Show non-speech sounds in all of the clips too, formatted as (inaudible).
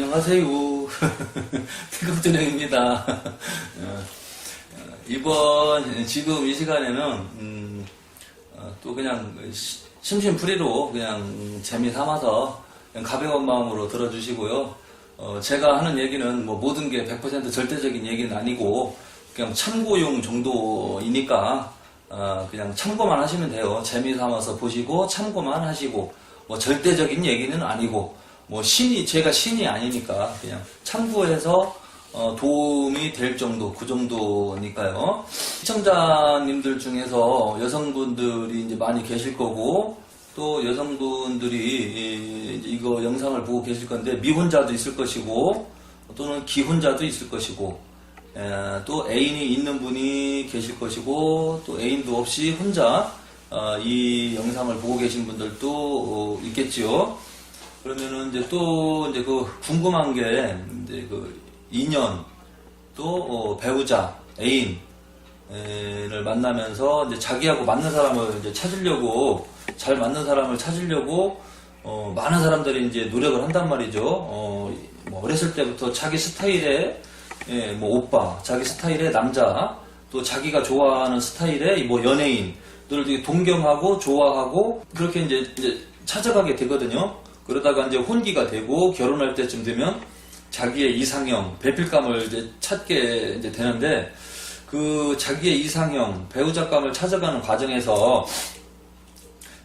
안녕하세요. (laughs) 태극전형입니다. (laughs) 어, 어, 이번 지금 이 시간에는 음, 어, 또 그냥 시- 심심풀이로 그냥 음, 재미 삼아서 그냥 가벼운 마음으로 들어주시고요. 어, 제가 하는 얘기는 뭐 모든 게 100% 절대적인 얘기는 아니고 그냥 참고용 정도이니까 어, 그냥 참고만 하시면 돼요. 재미 삼아서 보시고 참고만 하시고 뭐 절대적인 얘기는 아니고 뭐 신이 제가 신이 아니니까 그냥 참고해서 어, 도움이 될 정도 그 정도니까요. 시청자님들 중에서 여성분들이 이제 많이 계실 거고 또 여성분들이 이- 이 거 영상을 보고 계실 건데 미혼자도 있을 것이고 또는 기혼자도 있을 것이고 에, 또 애인이 있는 분이 계실 것이고 또 애인도 없이 혼자 어, 이 영상을 보고 계신 분들도 어, 있겠지요. 그러면은 이제 또 이제 그 궁금한 게 이제 그 인연 또 어, 배우자 애인을 만나면서 이제 자기하고 맞는 사람을 이제 찾으려고 잘 맞는 사람을 찾으려고 어, 많은 사람들이 이제 노력을 한단 말이죠. 어, 뭐 어렸을 때부터 자기 스타일의 예, 뭐 오빠, 자기 스타일의 남자, 또 자기가 좋아하는 스타일의 뭐 연예인들을 동경하고 좋아하고 그렇게 이제, 이제 찾아가게 되거든요. 그러다가 이제 혼기가 되고 결혼할 때쯤 되면 자기의 이상형, 배필감을 이제 찾게 이제 되는데 그 자기의 이상형, 배우자감을 찾아가는 과정에서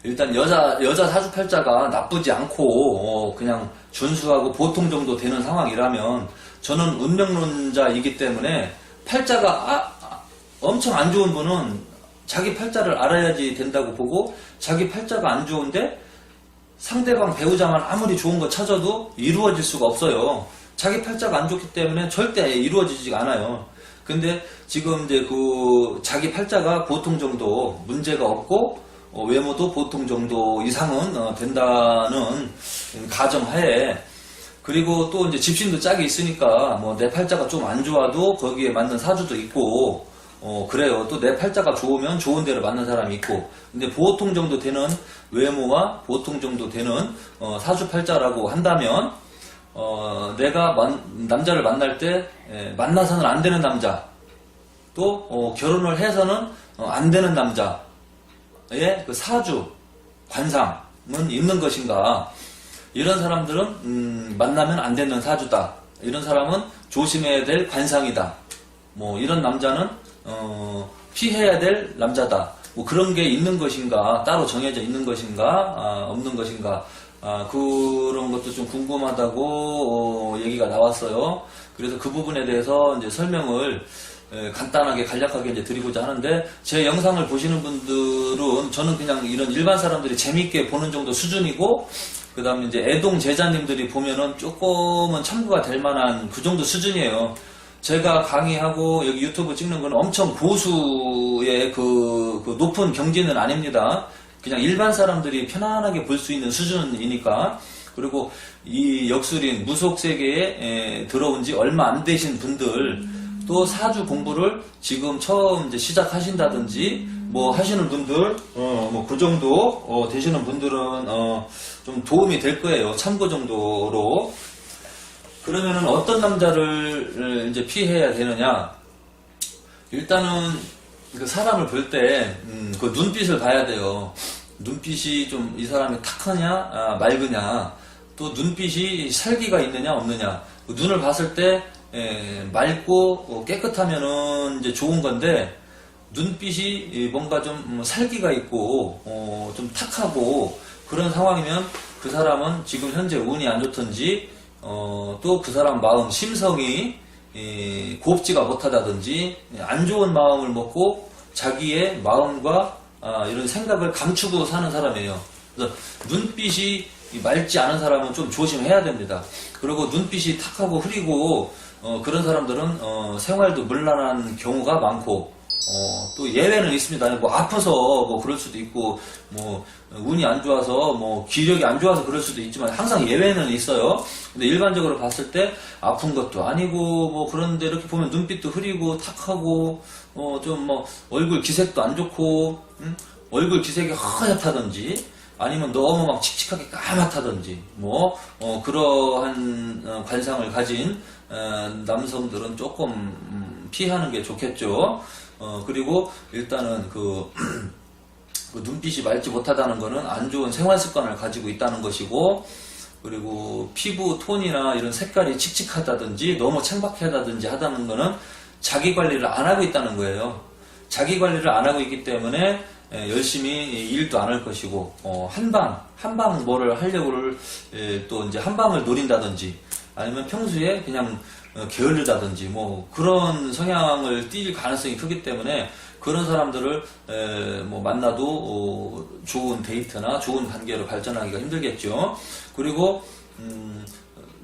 일단 여자 여자 사주팔자가 나쁘지 않고 어, 그냥 준수하고 보통 정도 되는 상황이라면 저는 운명론자이기 때문에 팔자가 아- 아, 엄청 안 좋은 분은 자기 팔자를 알아야지 된다고 보고 자기 팔자가 안 좋은데 상대방 배우자만 아무리 좋은 거 찾아도 이루어질 수가 없어요. 자기 팔자가 안 좋기 때문에 절대 이루어지지 않아요. 근데 지금 이제 그 자기 팔자가 보통 정도 문제가 없고 어, 외모도 보통 정도 이상은 어, 된다는 가정하에 그리고 또 이제 집신도 짝이 있으니까 뭐 내 팔자가 좀 안 좋아도 거기에 맞는 사주도 있고 어 그래요. 또 내 팔자가 좋으면 좋은 데를 맞는 사람이 있고. 근데 보통 정도 되는 외모와 보통 정도 되는 어, 사주 팔자라고 한다면 어 내가 만- 남자를 만날 때 에, 만나서는 안 되는 남자. 또 어, 결혼을 해서는 어, 안 되는 남자의 그 사주 관상은 있는 것인가? 이런 사람들은 음, 만나면 안 되는 사주다. 이런 사람은 조심해야 될 관상이다. 뭐 이런 남자는 어, 피해야 될 남자다. 뭐 그런 게 있는 것인가 따로 정해져 있는 것인가 아, 없는 것인가 아, 그런 것도 좀 궁금하다고 어, 얘기가 나왔어요. 그래서 그 부분에 대해서 이제 설명을 에, 간단하게 간략하게 이제 드리고자 하는데 제 영상을 보시는 분들은 저는 그냥 이런 일반 사람들이 재밌게 보는 정도 수준이고 그 다음에 이제 애동 제자님들이 보면은 조금은 참고가 될 만한 그 정도 수준이에요. 제가 강의하고 여기 유튜브 찍는 건 엄청 고수의 그, 그 높은 경지는 아닙니다. 그냥 일반 사람들이 편안하게 볼 수 있는 수준이니까. 그리고 이 역술인 무속 세계에 에, 들어온 지 얼마 안 되신 분들 또 사주 공부를 지금 처음 이제 시작하신다든지 뭐 하시는 분들 어 뭐 그 정도 어, 되시는 분들은 어, 좀 도움이 될 거예요 참고 정도로 그러면은 어떤 남자를 이제 피해야 되느냐? 일단은 그 사람을 볼 때그 눈빛을 봐야 돼요. 눈빛이 좀 이 사람이 탁하냐? 아, 맑으냐? 또 눈빛이 살기가 있느냐 없느냐? 그 눈을 봤을 때 에, 맑고 어, 깨끗하면은 이제 좋은 건데 눈빛이 이 뭔가 좀 음, 살기가 있고 어, 좀 탁하고 그런 상황이면 그 사람은 지금 현재 운이 안 좋든지 어, 또 그 사람 마음 심성이 이, 곱지가 못하다든지 안 좋은 마음을 먹고 자기의 마음과 아, 이런 생각을 감추고 사는 사람이에요. 그래서 눈빛이 맑지 않은 사람은 좀 조심해야 됩니다. 그리고 눈빛이 탁하고 흐리고 어, 그런 사람들은 어, 생활도 문란한 경우가 많고 어, 또 예외는 있습니다. 뭐 아파서 뭐 그럴 수도 있고 뭐 운이 안 좋아서 뭐 기력이 안 좋아서 그럴 수도 있지만 항상 예외는 있어요. 근데 일반적으로 봤을 때 아픈 것도 아니고 뭐 그런데 이렇게 보면 눈빛도 흐리고 탁하고 어 좀 뭐 얼굴 기색도 안 좋고 음? 얼굴 기색이 하얗다든지 아니면 너무 막 칙칙하게 까맣다든지 뭐 어, 그러한 어, 관상을 가진 어, 남성들은 조금 음, 피하는 게 좋겠죠. 어, 그리고 일단은 그 (clears throat) 그 눈빛이 맑지 못하다는 것은 안 좋은 생활 습관을 가지고 있다는 것이고 그리고 피부 톤이나 이런 색깔이 칙칙하다든지 너무 창박하다든지 하다는 것은 자기 관리를 안 하고 있다는 거예요. 자기 관리를 안 하고 있기 때문에 에, 열심히 일도 안 할 것이고 어, 한방 한방 뭐를 하려고를 에, 또 이제 한방을 노린다든지 아니면 평소에 그냥 어, 게을르다든지 뭐 그런 성향을 띌 가능성이 크기 때문에 그런 사람들을 에, 뭐 만나도 어, 좋은 데이트나 좋은 관계로 발전하기가 힘들겠죠. 그리고 음,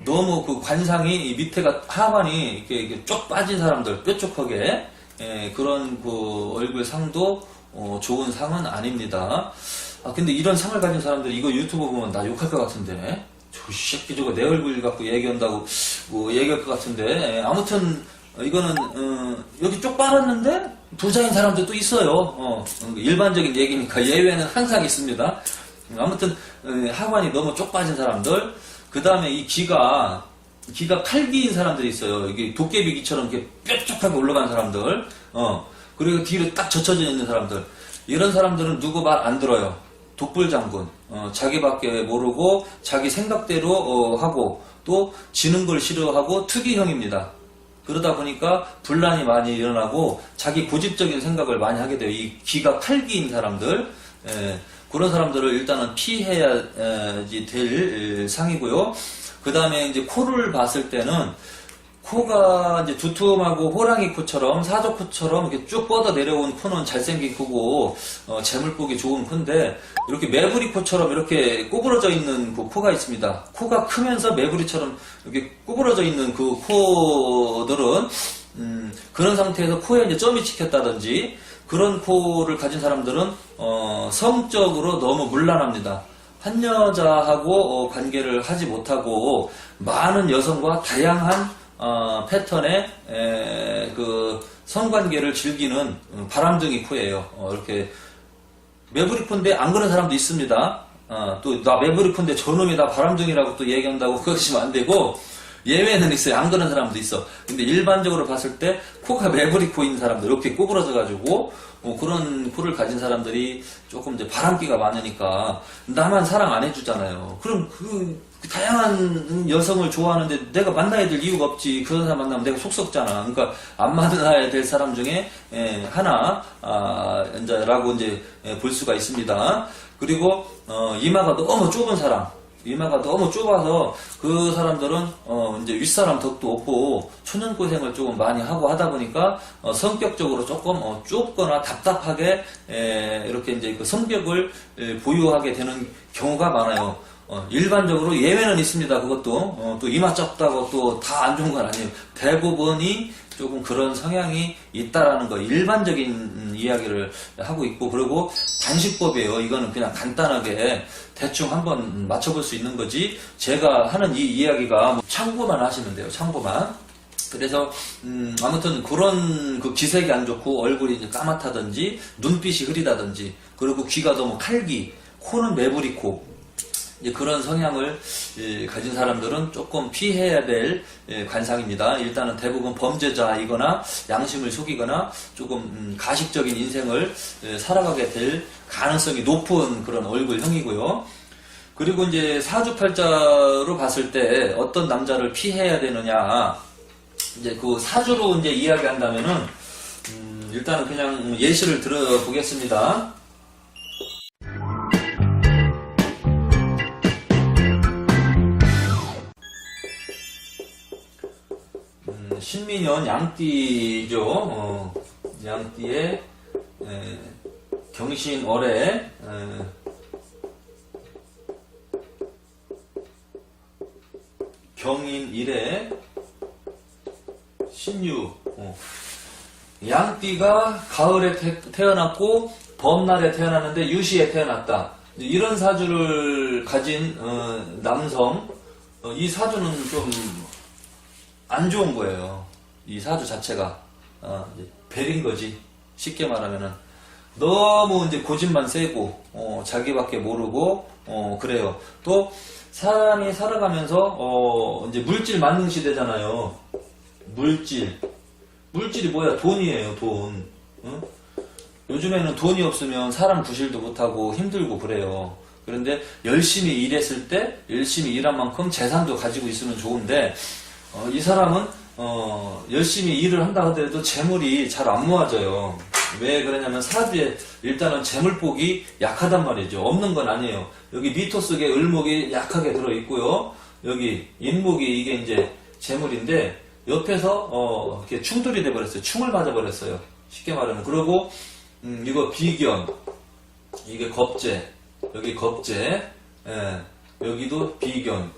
너무 그 관상이 이 밑에가 하관이 이렇게, 쪽 빠진 사람들 뾰족하게 에, 그런 그 얼굴 상도 어, 좋은 상은 아닙니다. 아 근데 이런 상을 가진 사람들 이거 유튜브 보면 나 욕할 것 같은데 저 새끼 저거 내 얼굴 갖고 얘기한다고 뭐 얘기할 것 같은데 에, 아무튼 어, 이거는 어, 여기 쪽 빨았는데 부자인 사람도 또 있어요. 어, 일반적인 얘기니까 예외는 항상 있습니다. 아무튼 어, 하관이 너무 쪽 빠진 사람들 그 다음에 이 귀가 귀가 칼기인 사람들이 있어요. 이게 도깨비 귀처럼 이렇게 뾰족하게 올라간 사람들. 어. 그리고 뒤로 딱 젖혀져 있는 사람들. 이런 사람들은 누구 말 안 들어요. 독불 장군. 어, 자기밖에 모르고 자기 생각대로 어, 하고 또 지는 걸 싫어하고 특이형입니다. 그러다 보니까 분란이 많이 일어나고 자기 고집적인 생각을 많이 하게 돼요. 이 귀가 칼기인 사람들. 예, 그런 사람들을 일단은 피해야지 될 상이고요. 그 다음에 이제 코를 봤을 때는 코가 이제 두툼하고 호랑이 코처럼 사족 코처럼 이렇게 쭉 뻗어 내려온 코는 잘생긴 코고 어, 재물 보기 좋은 코인데 이렇게 매부리 코처럼 이렇게 구부러져 있는 그 코가 있습니다. 코가 크면서 매부리처럼 이렇게 구부러져 있는 그 코들은 음, 그런 상태에서 코에 이제 점이 찍혔다든지 그런 코를 가진 사람들은 어, 성적으로 너무 문란합니다. 한 여자하고 어, 관계를 하지 못하고 많은 여성과 다양한 어, 패턴의 에, 그 성관계를 즐기는 음, 바람둥이 코예요. 어, 이렇게 매부리 콘데 안 그런 사람도 있습니다. 어, 또나 매부리 콘데 저놈이 나 바람둥이라고 또 얘기한다고 그러시면 안 되고 예외는 있어요. 안 그런 사람도 있어. 근데 일반적으로 봤을 때 코가 매부리 코인 사람들 이렇게 꼬부러져 가지고 뭐 그런 코를 가진 사람들이 조금 이제 바람기가 많으니까 나만 사랑 안 해주잖아요. 그럼 그, 그 다양한 여성을 좋아하는데 내가 만나야 될 이유가 없지. 그런 사람 만나면 내가 속 썩잖아. 그러니까 안 만나야 될 사람 중에 에, 하나 아, 이제라고 이제 에, 볼 수가 있습니다. 그리고 어, 이마가 너무 좁은 사람. 이마가 너무 좁아서 그 사람들은 어 이제 윗사람 덕도 없고 초년 고생을 조금 많이 하고 하다 보니까 어 성격적으로 조금 어 좁거나 답답하게 에 이렇게 이제 그 성격을 에 보유하게 되는 경우가 많아요. 어 일반적으로 예외는 있습니다. 그것도 어 또 이마 좁다고 또 다 안 좋은 건 아니에요. 대부분이 조금 그런 성향이 있다라는 거 일반적인 음, 이야기를 하고 있고 그리고 단식법이에요. 이거는 그냥 간단하게 대충 한번 맞춰볼 수 있는 거지. 제가 하는 이 이야기가 뭐 참고만 하시면 돼요. 참고만. 그래서 음, 아무튼 그런 그 기색이 안 좋고 얼굴이 이제 까맣다든지 눈빛이 흐리다든지 그리고 귀가 너무 칼기 코는 매부리코 이제 그런 성향을 예, 가진 사람들은 조금 피해야 될 예, 관상입니다. 일단은 대부분 범죄자이거나 양심을 속이거나 조금 음, 가식적인 인생을 예, 살아가게 될 가능성이 높은 그런 얼굴형이고요. 그리고 이제 사주팔자로 봤을 때 어떤 남자를 피해야 되느냐 이제 그 사주로 이제 이야기한다면은 음, 일단은 그냥 예시를 들어보겠습니다. 신민년 양띠죠. 어, 양띠의 에, 경신월에 에, 경인일에 신유 어. 양띠가 가을에 태, 어났고 범날에 태어났는데 유시에 태어났다. 이런 사주를 가진 어, 남성 어, 이 사주는 좀 안 좋은 거예요. 이 사주 자체가 어, 벨인 거지. 쉽게 말하면은 너무 이제 고집만 세고 어, 자기밖에 모르고 어, 그래요. 또 사람이 살아가면서 어, 이제 물질 만능 시대잖아요. 물질 물질이 뭐야? 돈이에요. 돈. 응? 요즘에는 돈이 없으면 사람 구실도 못하고 힘들고 그래요. 그런데 열심히 일했을 때 열심히 일한 만큼 재산도 가지고 있으면 좋은데 어, 이 사람은 어, 열심히 일을 한다 하더라도 재물이 잘 안 모아져요. 왜 그러냐면 사주에 일단은 재물복이 약하단 말이죠. 없는 건 아니에요. 여기 미토 속에 을목이 약하게 들어 있고요. 여기 인목이 이게 이제 재물인데 옆에서 어, 이렇게 충돌이 돼 버렸어요. 충을 맞아 버렸어요. 쉽게 말하면 그리고 음, 이거 비견 이게 겁재 여기 겁재 예, 여기도 비견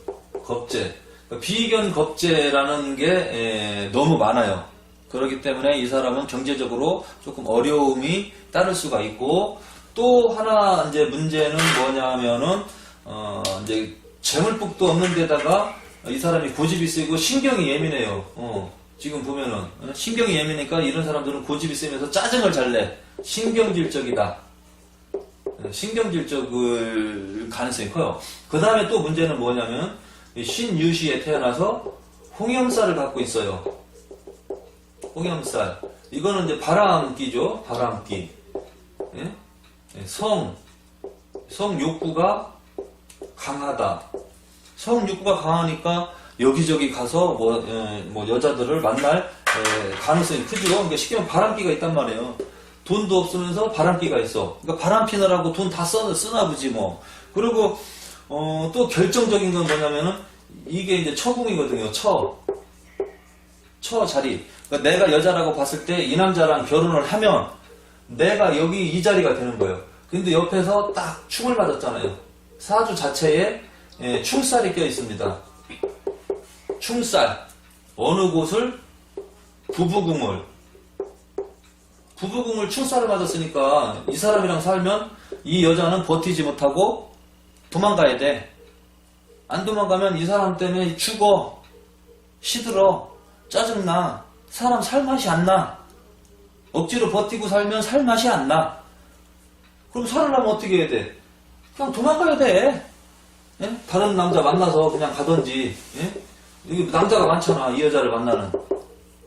겁재 비견 겁재라는 게 예, 너무 많아요. 그렇기 때문에 이 사람은 경제적으로 조금 어려움이 따를 수가 있고 또 하나 이제 문제는 뭐냐면은 어 이제 재물복도 없는 데다가 이 사람이 고집이 세고 신경이 예민해요. 어, 지금 보면은 어, 신경이 예민하니까 이런 사람들은 고집이 세면서 짜증을 잘 내. 신경질적이다. 어, 신경질적일 가능성이 커요. 그 다음에 또 문제는 뭐냐면 이 신유시에 태어나서 홍염살을 갖고 있어요. 홍염살. 이거는 이제 바람기죠. 바람기. 예? 예, 성, 성 욕구가 강하다. 성 욕구가 강하니까 여기저기 가서 뭐, 예, 뭐 여자들을 만날 예, 가능성이 크죠. 그러니까 쉽게 말하면 바람기가 있단 말이에요. 돈도 없으면서 바람기가 있어. 그러니까 바람 피느라고 돈 다 쓰나 보지 뭐. 그리고 어, 또 결정적인 건 뭐냐면은 이게 이제 처궁이거든요. 처. 처 자리. 그러니까 내가 여자라고 봤을 때 이 남자랑 결혼을 하면 내가 여기 이 자리가 되는 거예요. 근데 옆에서 딱 충을 맞았잖아요. 사주 자체에 예, 충살이 껴 있습니다. 충살. 어느 곳을 부부궁을 부부궁을 충살을 맞았으니까 이 사람이랑 살면 이 여자는 버티지 못하고 도망가야 돼. 안 도망가면 이 사람 때문에 죽어. 시들어. 짜증나. 사람 살 맛이 안 나. 억지로 버티고 살면 살 맛이 안 나. 그럼 살으려면 어떻게 해야 돼? 그냥 도망가야 돼. 예? 다른 남자 만나서 그냥 가든지. 예? 여기 남자가 많잖아. 이 여자를 만나는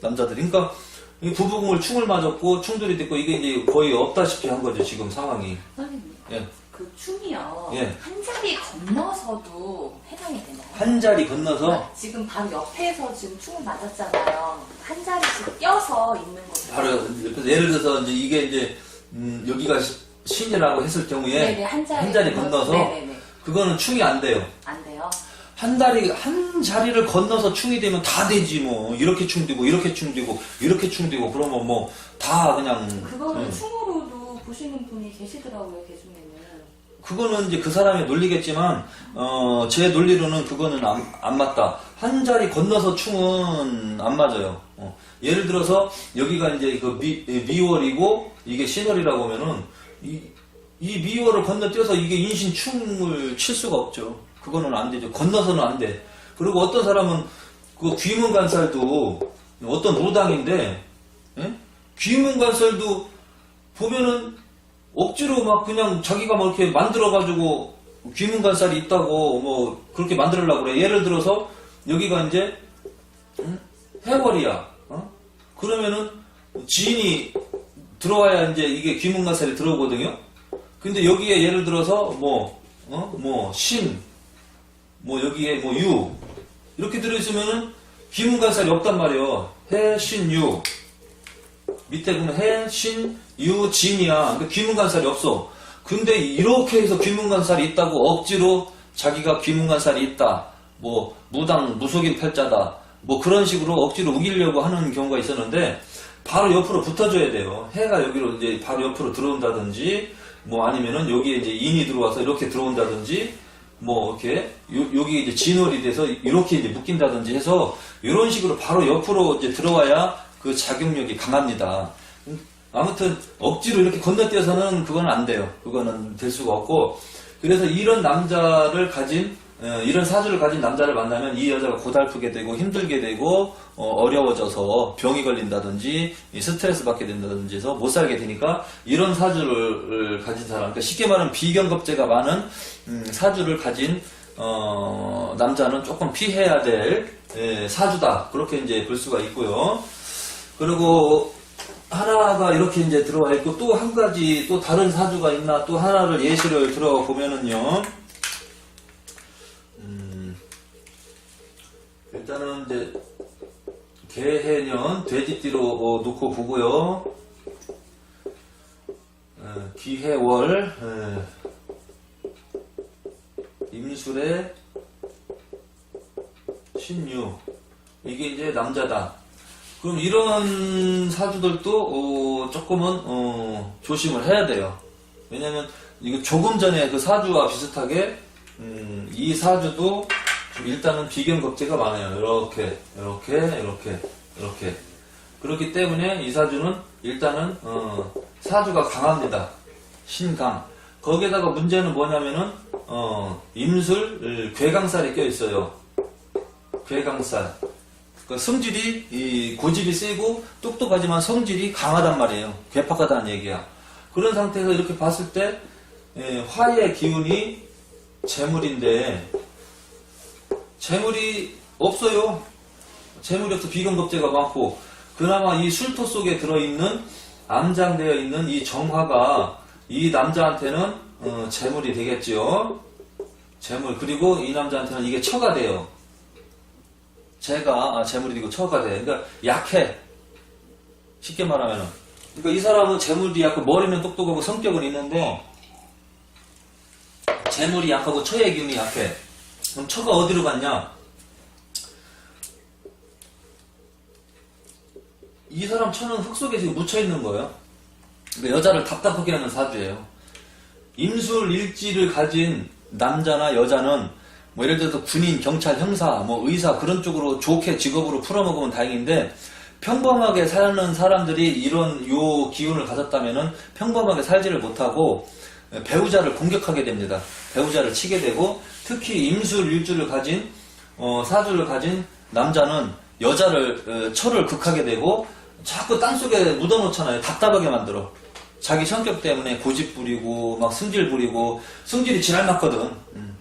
남자들이. 그러니까 이 부부궁을 충을 맞았고 충돌이 됐고 이게 이제 거의 없다시피 한 거죠. 지금 상황이. 예. 그 춤이요. 예. 한 자리 건너서도 해당이 되나요? 한 자리 건너서 아, 지금 바로 옆에서 지금 춤을 맞았잖아요. 한 자리씩 껴서 있는 거죠. 바로 옆에서 예를 들어서 이제 이게 이제 음, 여기가 시- 신이라고 했을 경우에 네네, 한 자리, 한 자리 건너서 네네네. 그거는 충이 안 돼요. 안 돼요? 한 다리 한 자리를 건너서 충이 되면 다 되지 뭐 이렇게 충되고 이렇게 충되고 이렇게 충되고 그러면 뭐 다 그냥 그거는 음. 춤으로도 보시는 분이 계시더라고요, 개중에는. 그거는 이제 그 사람의 논리겠지만 어, 제 논리로는 그거는 안, 안 맞다. 한 자리 건너서 충은 안 맞아요. 어, 예를 들어서 여기가 이제 그 미, 미월이고 이게 신월이라고 하면은 이, 이 미월을 건너뛰어서 이게 인신 충을 칠 수가 없죠. 그거는 안 되죠. 건너서는 안 돼. 그리고 어떤 사람은 그 귀문간살도 어떤 무당인데 예? 귀문간살도 보면은 억지로 막 그냥 자기가 뭐 이렇게 만들어가지고 귀문간살이 있다고 뭐 그렇게 만들려고 그래. 예를 들어서 여기가 이제 응? 해월이야. 어? 그러면은 지인이 들어와야 이제 이게 귀문간살이 들어오거든요. 근데 여기에 예를 들어서 뭐, 어? 뭐, 신, 뭐, 여기에 뭐, 유. 이렇게 들어있으면은 귀문간살이 없단 말이에요. 해, 신, 유. 밑에 보면 해, 신, 유, 진이야. 그러니까 귀문간살이 없어. 근데 이렇게 해서 귀문간살이 있다고 억지로 자기가 귀문간살이 있다. 뭐, 무당, 무속인 팔자다. 뭐 그런 식으로 억지로 우기려고 하는 경우가 있었는데, 바로 옆으로 붙어줘야 돼요. 해가 여기로 이제 바로 옆으로 들어온다든지, 뭐 아니면은 여기에 이제 인이 들어와서 이렇게 들어온다든지, 뭐 이렇게 요, 여기 이제 진월이 돼서 이렇게 이제 묶인다든지 해서 이런 식으로 바로 옆으로 이제 들어와야 그 작용력이 강합니다. 아무튼 억지로 이렇게 건너뛰어서는 그건 안 돼요. 그거는 될 수가 없고 그래서 이런 남자를 가진 어, 이런 사주를 가진 남자를 만나면 이 여자가 고달프게 되고 힘들게 되고 어, 려워져서 병이 걸린다든지 이 스트레스 받게 된다든지 해서 못 살게 되니까 이런 사주를 가진 사람 그러니까 쉽게 말하면 비경겁제가 많은 음, 사주를 가진 어, 남자는 조금 피해야 될 예, 사주다 그렇게 이제 볼 수가 있고요. 그리고 하나가 이렇게 이제 들어와 있고 또 한 가지 또 다른 사주가 있나 또 하나를 예시를 들어 보면은요. 음, 일단은 이제 개해년 돼지띠로 어, 놓고 보고요. 어, 기해월 어, 임술의 신유 이게 이제 남자다. 그럼 이런 사주들도 어, 조금은 어, 조심을 해야 돼요. 왜냐면 이거 조금 전에 그 사주와 비슷하게 음, 이 사주도 좀 일단은 비경겁제가 많아요. 이렇게 이렇게 이렇게 이렇게 그렇기 때문에 이 사주는 일단은 어, 사주가 강합니다. 신강. 거기에다가 문제는 뭐냐면은 어, 임술 괴강살이 껴 있어요. 괴강살. 그 성질이 이 고집이 세고 똑똑하지만 성질이 강하단 말이에요. 괴팍하다는 얘기야. 그런 상태에서 이렇게 봤을 때 예, 화의 기운이 재물인데 재물이 없어요. 재물이 없어 비건급제가 많고 그나마 이 술토 속에 들어있는 암장되어 있는 이 정화가 이 남자한테는 어, 재물이 되겠지요. 재물 그리고 이 남자한테는 이게 처가 돼요. 제가 아, 재물이 되고 처가 돼. 그러니까 약해. 쉽게 말하면은. 그러니까 이 사람은 재물이 약고 머리는 똑똑하고 성격은 있는데 재물이 약하고 처의 기운이 약해. 그럼 처가 어디로 갔냐? 이 사람 처는 흙 속에 지금 묻혀 있는 거예요. 그러니까 여자를 답답하게 하는 사주예요. 임술 일지를 가진 남자나 여자는 뭐 예를 들어서 군인, 경찰, 형사, 뭐 의사 그런 쪽으로 좋게 직업으로 풀어먹으면 다행인데 평범하게 사는 사람들이 이런 요 기운을 가졌다면은 평범하게 살지를 못하고 배우자를 공격하게 됩니다. 배우자를 치게 되고 특히 임술 일주를 가진 어, 사주를 가진 남자는 여자를 어, 철을 극하게 되고 자꾸 땅속에 묻어놓잖아요. 답답하게 만들어. 자기 성격 때문에 고집 부리고 막 승질 부리고 승질이 지랄 맞거든. 음.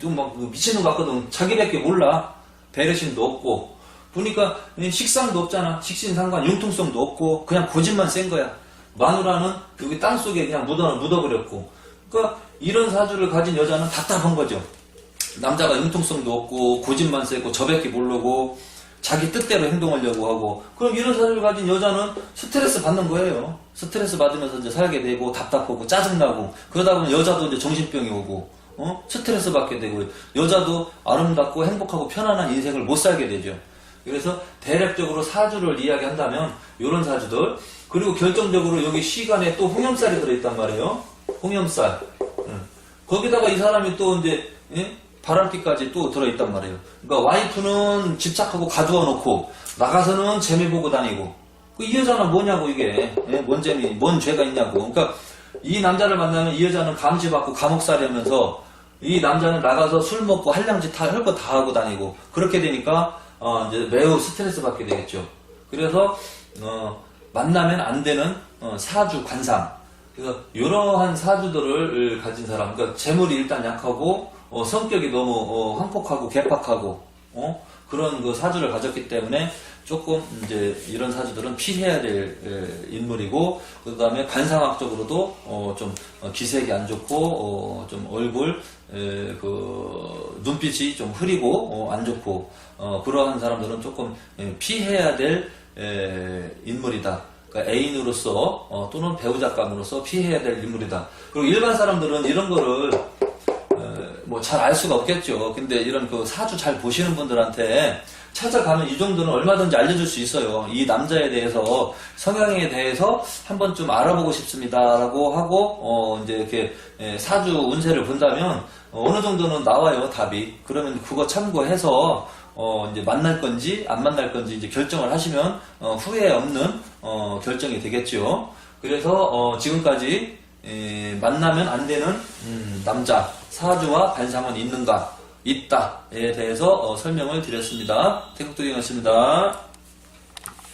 또막 미치는 것 같거든. 자기밖에 몰라. 배려심도 없고. 보니까 식상도 없잖아. 식신상관 융통성도 없고 그냥 고집만 센 거야. 마누라는 여기 땅 속에 그냥 묻어 묻어버렸고. 그러니까 이런 사주를 가진 여자는 답답한 거죠. 남자가 융통성도 없고 고집만 세고 저밖에 모르고 자기 뜻대로 행동하려고 하고 그럼 이런 사주를 가진 여자는 스트레스 받는 거예요. 스트레스 받으면서 이제 살게 되고 답답하고 짜증나고 그러다 보면 여자도 이제 정신병이 오고 어? 스트레스 받게 되고 여자도 아름답고 행복하고 편안한 인생을 못 살게 되죠. 그래서 대략적으로 사주를 이야기한다면 이런 사주들 그리고 결정적으로 여기 시간에 또 홍염살이 들어있단 말이에요. 홍염살. 응. 거기다가 이 사람이 또 이제 예? 바람띠까지 또 들어있단 말이에요. 그러니까 와이프는 집착하고 가두어 놓고 나가서는 재미 보고 다니고 그이 여자는 뭐냐고 이게 예? 뭔 재미 뭔 죄가 있냐고. 그러니까 이 남자를 만나면 이 여자는 감시받고 감옥살이 하면서 이 남자는 나가서 술 먹고 한량짓 다할 거 다 하고 다니고 그렇게 되니까 어, 이제 매우 스트레스 받게 되겠죠. 그래서 어, 만나면 안 되는 어, 사주 관상. 그래서 이러한 사주들을 가진 사람, 그러니까 재물이 일단 약하고 어, 성격이 너무 어, 황폭하고 개팍하고 어? 그런 그 사주를 가졌기 때문에 조금 이제 이런 사주들은 피해야 될 에, 인물이고 그 다음에 관상학적으로도 어, 좀 어, 기색이 안 좋고 어, 좀 얼굴 에, 그 눈빛이 좀 흐리고 어, 안 좋고 어, 그러한 사람들은 조금 에, 피해야 될 에, 인물이다. 그러니까 애인으로서 어, 또는 배우자감으로서 피해야 될 인물이다. 그리고 일반 사람들은 이런 거를 뭐 잘 알 수가 없겠죠. 근데 이런 그 사주 잘 보시는 분들한테 찾아가면 이 정도는 얼마든지 알려줄 수 있어요. 이 남자에 대해서 성향에 대해서 한번 좀 알아보고 싶습니다라고 하고 어 이제 이렇게 예, 사주 운세를 본다면 어, 어느 정도는 나와요 답이. 그러면 그거 참고해서 어 이제 만날 건지 안 만날 건지 이제 결정을 하시면 어, 후회 없는 어, 결정이 되겠죠. 그래서 어, 지금까지 에, 만나면 안 되는 음, 남자 사주와 반상은 있는가 있다에 대해서 어, 설명을 드렸습니다. 태국도경이었습니다.